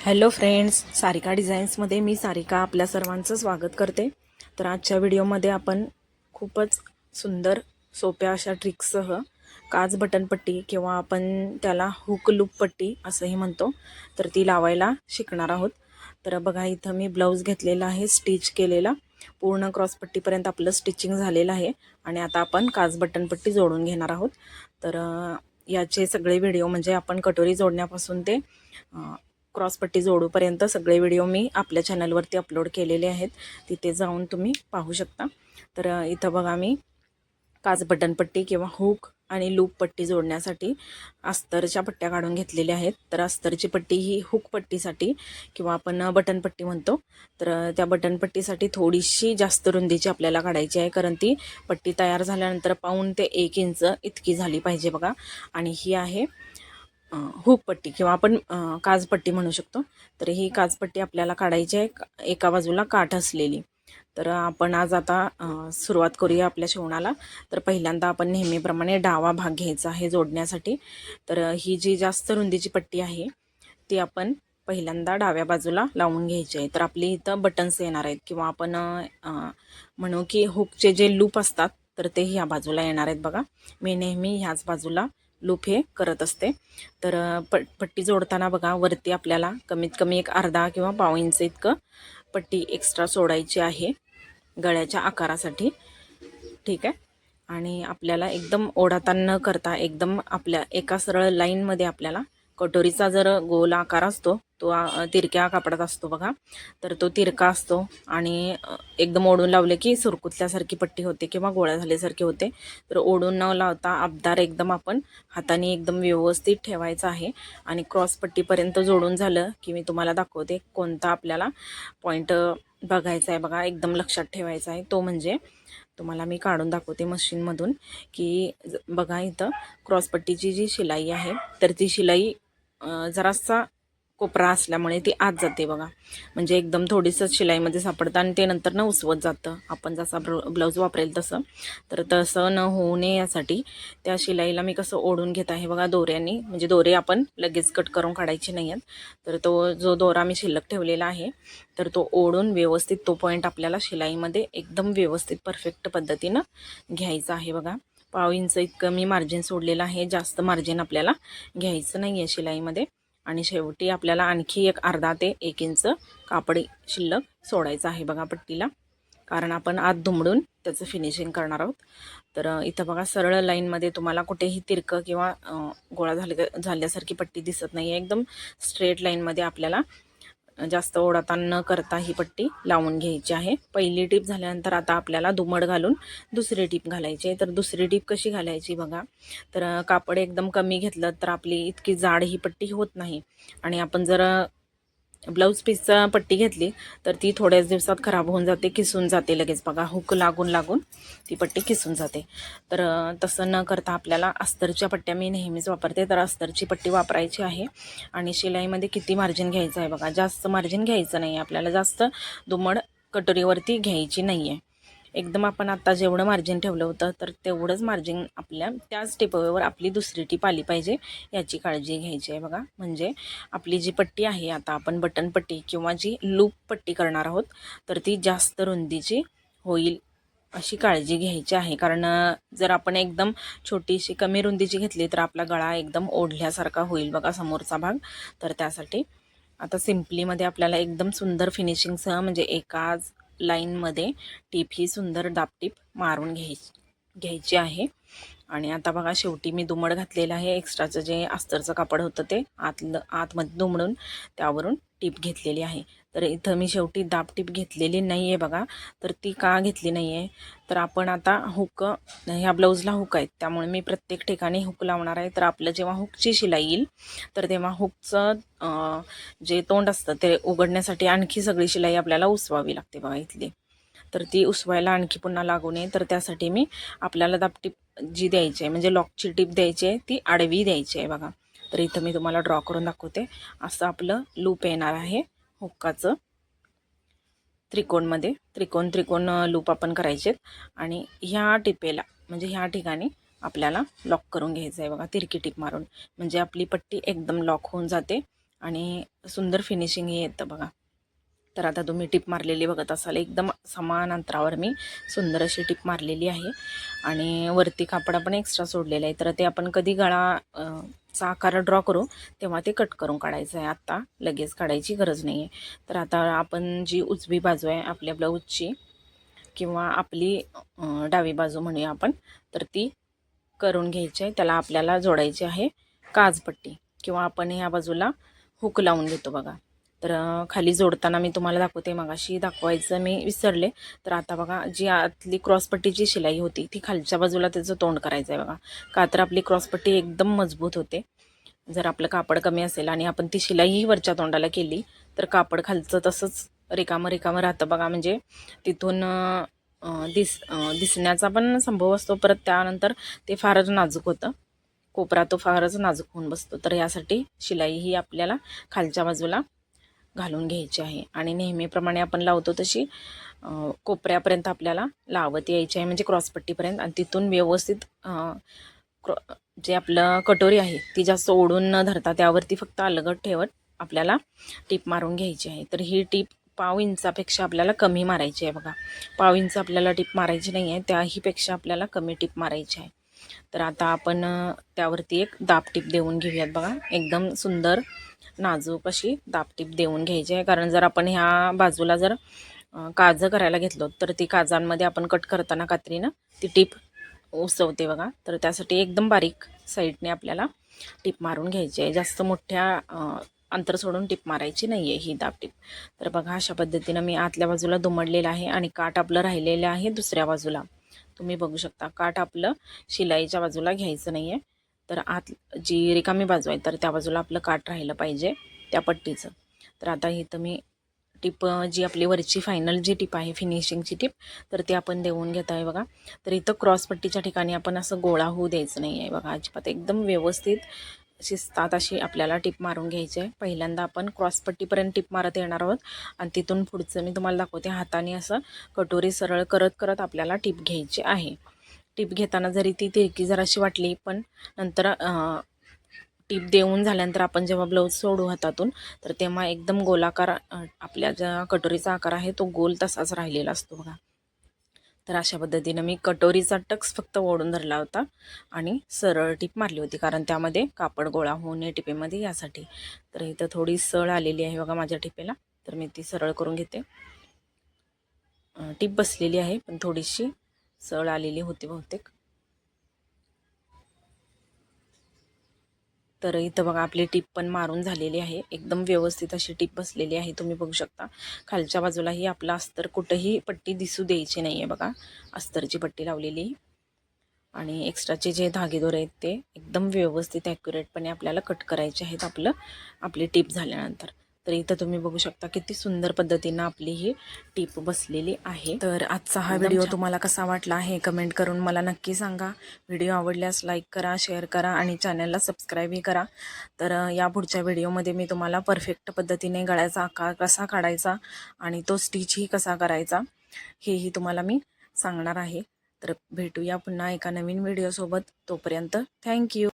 Hello friends Sarika डिझाईन्समध्ये मी सारिका आपल्या सर्वांचं स्वागत करते. तर आजच्या व्हिडिओमध्ये आपण खूपच सुंदर सोप्या अशा ट्रिक्ससह काच बटनपट्टी किंवा आपण त्याला हुक लूप पट्टी असंही म्हणतो तर ती लावायला शिकणार आहोत. तर बघा इथं मी ब्लाऊज घेतलेला आहे स्टिच केलेला. पूर्ण क्रॉसपट्टीपर्यंत आपलं स्टिचिंग झालेलं आहे आणि आता आपण काच बटनपट्टी जोडून घेणार आहोत. तर याचे सगळे व्हिडिओ म्हणजे आपण कटोरी जोडण्यापासून ते क्रॉसपट्टी जोडूपर्यंत सगळे व्हिडिओ मी आपल्या चॅनलवरती अपलोड केलेले आहेत. तिथे जाऊन तुम्ही पाहू शकता. तर इथं बघा मी काच बटनपट्टी किंवा हुक आणि लूप पट्टी जोडण्यासाठी अस्तरच्या पट्ट्या काढून घेतलेल्या आहेत. तर अस्तरची पट्टी ही हुक पट्टीसाठी किंवा आपण बटनपट्टी म्हणतो. तर त्या बटनपट्टीसाठी थोडीशी जास्त रुंदीची आपल्याला काढायची आहे. कारण ती पट्टी तयार झाल्यानंतर पाऊन ते एक इंच इतकी झाली पाहिजे बघा. आणि ही आहे हुकपट्टी किंवा आपण काजपट्टी म्हणू शकतो. तर ही काजपट्टी आपल्याला काढायची आहे. एका बाजूला काठ असलेली. तर आपण आज आता सुरुवात करूया आपल्या शिवणाला. तर पहिल्यांदा आपण नेहमीप्रमाणे डावा भाग घ्यायचा आहे जोडण्यासाठी. तर ही जी जास्त रुंदीची पट्टी आहे ती आपण पहिल्यांदा डाव्या बाजूला लावून घ्यायची आहे. तर आपली इथं बटन्स येणार आहेत किंवा आपण म्हणू की हुकचे जे लूप असतात तर ते ह्या बाजूला येणार आहेत बघा. मी नेहमी ह्याच बाजूला लूप हे करत असते. तर पट प पट्टी जोडताना बघा वरती आपल्याला कमीत कमी एक अर्धा किंवा पाव इंच इतकं पट्टी एक्स्ट्रा सोडायची आहे गळ्याच्या आकारासाठी. ठीक आहे? आणि आपल्याला एकदम ओढाताण न करता एकदम आपल्या एका सरळ लाईनमध्ये आपल्याला कटोरीचा जर गोल आकार असतो तो तिरक्या कापडात असतो बघा. तर तो तिरका असतो आणि एकदम ओढून लावले की सुरकुतल्यासारखी पट्टी होते किंवा गोळ्या झाल्यासारखे होते. तर ओढून न लावता अबदार एकदम आपण हाताने एकदम व्यवस्थित ठेवायचं आहे आणि क्रॉस पट्टीपर्यंत जोडून झालं की मी तुम्हाला दाखवते कोणता आपल्याला पॉईंट बघायचा आहे बघा एकदम लक्षात ठेवायचा आहे. तो म्हणजे तुम्हाला मी काढून दाखवते मशीनमधून की ज- बघा इथं क्रॉसपट्टीची जी शिलाई आहे तर ती शिलाई जरासा कोपरा असल्यामुळे ती आत जाते बघा. म्हणजे एकदम थोडीसं शिलाईमध्ये सापडतं आणि ते नंतर न उसवत जातं. आपण जसा ब्लाऊज वापरेल तसं. तर तसं न होऊ नये यासाठी त्या शिलाईला मी कसं ओढून घेत आहे बघा दोऱ्याने. म्हणजे दोरे आपण लगेच कट करून काढायचे नाही आहेत तर तो जो दोरा मी शिल्लक ठेवलेला आहे तर तो ओढून व्यवस्थित तो पॉईंट आपल्याला शिलाईमध्ये एकदम व्यवस्थित परफेक्ट पद्धतीनं घ्यायचा आहे बघा. पाव इंच इतकं मी मार्जिन सोडलेलं आहे. जास्त मार्जिन आपल्याला घ्यायचं नाही आहे शिलाईमध्ये. आणि शेवटी आपल्याला आणखी एक अर्धा ते एक इंच कापड शिल्लक सोडायचं आहे बघा पट्टीला. कारण आपण आत दुमडून त्याचं फिनिशिंग करणार आहोत. तर इथं बघा सरळ लाईनमध्ये तुम्हाला कुठेही तिरकं किंवा गोळा झाले झाल्यासारखी पट्टी दिसत नाही आहे एकदम स्ट्रेट लाईनमध्ये आपल्याला जास्त ओढाताण न करता ही पट्टी लावून घ्यायची आहे. पहिली टीप झाल्यानंतर आता आपल्याला दुमड घालून दुसरी टीप घालायची आहे. तर दुसरी टीप कशी घालायची बघा. तर कापड एकदम कमी घेतलं तर आपली इतकी जाड ही पट्टी होत नाही. आणि आपण जर ब्लाऊज पीसचा पट्टी घेतली तर ती थोड्याच दिवसात खराब होऊन जाते किसून जाते लगेच. बघा हुक लागून लागून ती पट्टी किसून जाते. तर तसं न करता आपल्याला अस्तरच्या पट्ट्या मी नेहमीच वापरते. तर अस्तरची पट्टी वापरायची आहे. आणि शिलाईमध्ये किती मार्जिन घ्यायचं आहे बघा. जास्त मार्जिन घ्यायचं नाही. आहे आपल्याला जास्त दुमड कटोरीवरती घ्यायची नाही आहे एकदम आपण आता जेवढं मार्जिन ठेवलं होतं तर तेवढंच मार्जिन आपल्या त्याच टिपवेवर आपली दुसरी टीप आली पाहिजे याची काळजी घ्यायची आहे बघा. म्हणजे आपली जी पट्टी आहे आता आपण बटन पट्टी किंवा जी लूप पट्टी करणार आहोत तर ती जास्त रुंदीची होईल अशी काळजी घ्यायची आहे. कारण जर आपण एकदम छोटीशी कमी रुंदीची घेतली तर आपला गळा एकदम ओढल्यासारखा होईल बघा समोरचा भाग. तर त्यासाठी आता सिम्पलीमध्ये आपल्याला एकदम सुंदर फिनिशिंगसह म्हणजे एकाच लाईनमध्ये टीप ही सुंदर दापटीप मारून घ्याय घ्यायची आहे. आणि आता बघा शेवटी मी दुमड घातलेलं आहे. एक्स्ट्राचं जे अस्तरचं कापड होतं ते आतलं आतमध्ये दुमडून त्यावरून टीप घेतलेली आहे. तर इथं मी शेवटी दाबटीप घेतलेली नाही आहे बघा. तर ती का घेतली नाही आहे तर आपण आता हुक ह्या ब्लाऊजला हुक आहेत. त्यामुळे मी प्रत्येक ठिकाणी हुक लावणार आहे. तर आपलं जेव्हा हुकची शिलाई येईल तर तेव्हा हुकचं जे तोंड असतं ते उघडण्यासाठी आणखी सगळी शिलाई आपल्याला उसवावी लागते बघा इथली. तर ती उसवायला आणखी पुन्हा लागू नये. तर त्यासाठी मी आपल्याला दापटीप जी द्यायची आहे म्हणजे लॉकची टीप द्यायची आहे ती आडवी द्यायची आहे बघा. तर इथं मी तुम्हाला ड्रॉ करून दाखवते. असं आपलं लूप येणार आहे. हुक्काचं. त्रिकोणमध्ये त्रिकोण त्रिकोण लूप आपण करायचे आणि ह्या टिपेला म्हणजे ह्या ठिकाणी आपल्याला लॉक करून घ्यायचं आहे बघा तिरकी टीप मारून. म्हणजे आपली पट्टी एकदम लॉक होऊन जाते आणि सुंदर फिनिशिंग येतं बघा. तर आता तुम्ही टिप मारलेली बघत असाल एकदम समान अंतरावर मी सुंदर अशी टिप मारलेली आहे. आणि वरती कापड आपण एक्स्ट्रा सोडलेलं आहे. तर ते आपण कधी गळा चा आकार ड्रॉ करू तेव्हा ते कट करून काढायचं आहे. आत्ता लगेच काढायची गरज नाही आहे तर आता आपण जी उजवी बाजू आहे आपल्या ब्लाऊजची किंवा आपली डावी बाजू म्हणूया आपण तर ती करून घ्यायची आहे. त्याला आपल्याला जोडायची आहे काजपट्टी किंवा आपण ह्या बाजूला हुक लावून घेतो बघा. तर खाली जोडताना मी तुम्हाला दाखवते मगाशी दाखवायचं मी विसरले. तर आता बघा जी आतली क्रॉसपट्टीची शिलाई होती ती खालच्या बाजूला त्याचं तोंड करायचं आहे बघा. का तर आपली क्रॉसपट्टी एकदम मजबूत होते. जर आपलं कापड कमी असेल आणि आपण ती शिलाईही वरच्या तोंडाला केली तर कापड खालचं तसंच रिकामं रिकामं राहतं बघा. म्हणजे तिथून दिस दिसण्याचा पण संभव असतो परत त्यानंतर ते फारच नाजूक होतं. कोपरा तो फारच नाजूक होऊन बसतो. तर यासाठी शिलाई ही आपल्याला खालच्या बाजूला घालून घ्यायची आहे. आणि नेहमीप्रमाणे आपण लावतो तशी कोपऱ्यापर्यंत आपल्याला लावत यायची आहे म्हणजे क्रॉसपट्टीपर्यंत आणि तिथून व्यवस्थित क्रॉ जे आपलं कटोरी आहे ती जास्त ओढून न धरता त्यावरती फक्त अलगट ठेवत आपल्याला टीप मारून घ्यायची आहे. तर ही टीप पाव इंचापेक्षा आपल्याला कमी मारायची आहे बघा. पाव इंच आपल्याला टीप मारायची नाही आहे त्याहीपेक्षा आपल्याला कमी टीप मारायची आहे. तर आता आपण त्यावरती एक दाब टीप देऊन घेऊयात बघा. एकदम सुंदर नाजूक अशी दापटीप देऊन घ्यायची आहे. कारण जर आपण ह्या बाजूला जर काजं करायला घेतलो तर ती काजांमध्ये आपण कट करताना कात्रीनं ती टीप उसवते बघा. तर त्यासाठी एकदम बारीक साईडने आपल्याला टीप मारून घ्यायची आहे. जास्त मोठ्या अंतर सोडून टीप मारायची नाही आहे ही दाब टीप तर बघा अशा पद्धतीनं मी आतल्या बाजूला दुमडलेलं आहे आणि काठ आपलं राहिलेलं आहे दुसऱ्या बाजूला. तुम्ही बघू शकता काठ आपलं शिलाईच्या बाजूला घ्यायचं नाही आहे तर आत जी रिकामी बाजू आहे तर त्या बाजूला आपलं काठ राहिलं पाहिजे त्या पट्टीचं. तर आता इथं मी टिप जी आपली वरची फायनल जी टिप आहे फिनिशिंगची टिप तर ती आपण देऊन घेत आहे बघा. तर इथं क्रॉसपट्टीच्या ठिकाणी आपण असं गोळा होऊ द्यायचं नाही आहे बघा. अजिबात एकदम व्यवस्थित शिस्तात अशी आपल्याला टिप मारून घ्यायची आहे. पहिल्यांदा आपण क्रॉसपट्टीपर्यंत टिप मारत येणार आहोत आणि तिथून पुढचं मी तुम्हाला दाखवते. हाताने असं कटोरी सरळ करत करत आपल्याला टिप घ्यायची आहे. टिप घेताना जरी ती तिरकी जराशी वाटली पण नंतर टीप देऊन झाल्यानंतर आपण जेव्हा ब्लाऊज सोडू हातातून तर तेव्हा एकदम गोलाकार आपल्या ज्या कटोरीचा आकार आहे तो गोल तसाच राहिलेला असतो बघा. तर अशा पद्धतीनं मी कटोरीचा टक्स फक्त ओढून धरला होता आणि सरळ टीप मारली होती कारण त्यामध्ये कापड गोळा होऊ नये टिपेमध्ये यासाठी. तर इथं थोडी सळ आलेली आहे बघा माझ्या टिपेला तर मी ती सरळ करून घेते. टीप बसलेली आहे पण थोडीशी सळ आलेली होती बहुतेक. तर इथं बघा आपली टीप पण मारून झालेली आहे. एकदम व्यवस्थित अशी टीप बसलेली आहे तुम्ही बघू शकता. खालच्या बाजूलाही आपला अस्तर कुठंही पट्टी दिसू द्यायची नाही आहे बघा. अस्तरची पट्टी लावलेली. आणि एक्स्ट्राचे जे धागेदोरे आहेत ते एकदम व्यवस्थित ॲक्युरेटपणे आपल्याला कट करायचे आहेत आपलं आपली टीप झाल्यानंतर. तर इथं तुम्ही बघू शकता किती सुंदर पद्धतीनं आपली ही टीप बसलेली आहे. तर आजचा हा व्हिडिओ. तुम्हाला कसा वाटला आहे कमेंट करून मला नक्की सांगा. व्हिडिओ आवडल्यास लाईक करा शेअर करा आणि चॅनलला सबस्क्राईबही करा. तर या पुढच्या व्हिडिओमध्ये मी तुम्हाला परफेक्ट पद्धतीने गळ्याचा आकार कसा काढायचा आणि तो स्टिचही कसा करायचा हेही तुम्हाला मी सांगणार आहे. तर भेटूया पुन्हा एका नवीन व्हिडिओसोबत. तोपर्यंत थँक्यू.